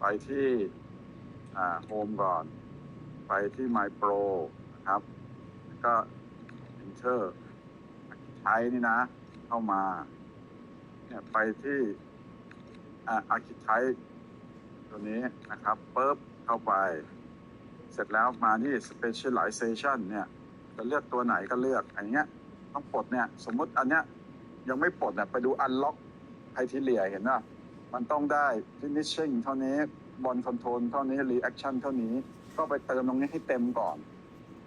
ไปที่อ่าโฮมก่อน ไปที่ My Pro นะครับ แล้วก็ Enter ใช้นี่นะ เข้ามาเนี่ยไปที่อา Archetype ตัวนี้นะครับปุ๊บเข้าไป เสร็จแล้วมาที่ Specialization เนี่ยจะเลือกตัวไหนก็เลือกอย่างเงี้ยต้องปลดเนี่ย สมมติอันเนี้ยยังไม่ปลดเนี่ยไปดู Unlock Criteria เห็นป่ะมั มันต้องได้ Finishing เท่านี้ Ball Control เท่านี้ Reaction เท่านี้ก็ไปเติมตรงนี้ให้เต็มก่อน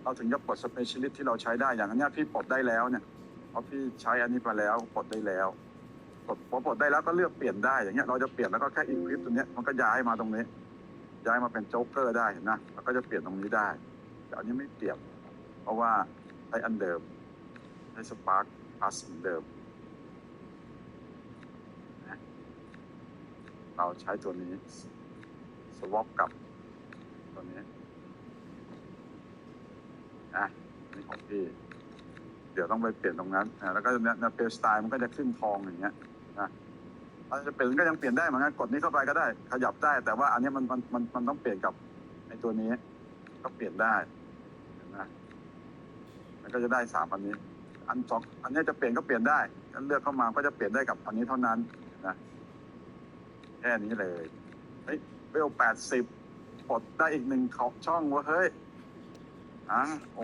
เราถึงจะปลด Specialist ที่เราใช้ได้อย่างนี้พี่ปลดได้แล้วเนี่ยเพราะพี่ใช้อันนี้ไปแล้วปลดได้แล้วปลดพอปลดได้แล้วก็เลือกเปลี่ยนได้อย่างเงี้ยเราจะเปลี่ยนแล้วก็แค่ equip ตัวเนี้ยมันก็ย้ายมาตรงนี้ ย้ายมาเป็นโจ๊กเกอร์ได้เห็นนะแล้วก็จะเปลี่ยนตรงนี้ได้ แต่อันนี้ไม่เปลี่ยนเพราะว่าใช้อันเดิมใช้สปาร์คพลัสเหมือนเดิมนะ เราใช้ตัวนี้สวอปกับตัวนี้นะนี่ของพี่ เดี๋ยวต้องไปเปลี่ยนตรงนั้นนะแล้วก็เนี่ยเนี่ยเพลสไตล์มันก็จะขึ้นทองอย่างเงี้ยนะถ้าจะเปลี่ยนก็ยังเปลี่ยนได้เหมือนกันกดนี้เข้าไปก็ได้ ขยับได้ แต่ว่าอันนี้มันมันมันมันต้องเปลี่ยนกับไอ้ตัวนี้ ก็เปลี่ยนได้นไหมมันก็จะได้สามอันนี้ อันสองอันนี้จะเปลี่ยนก็เปลี่ยนได้ก็เลือกเข้ามาก็จะเปลี่ยนได้กับอันนี้เท่านั้นนะ แค่นี้เลยเฮ้ยเวลแปดสิบปลดได้อีกหนึ่งช่องเวะเฮ้ยอะโอ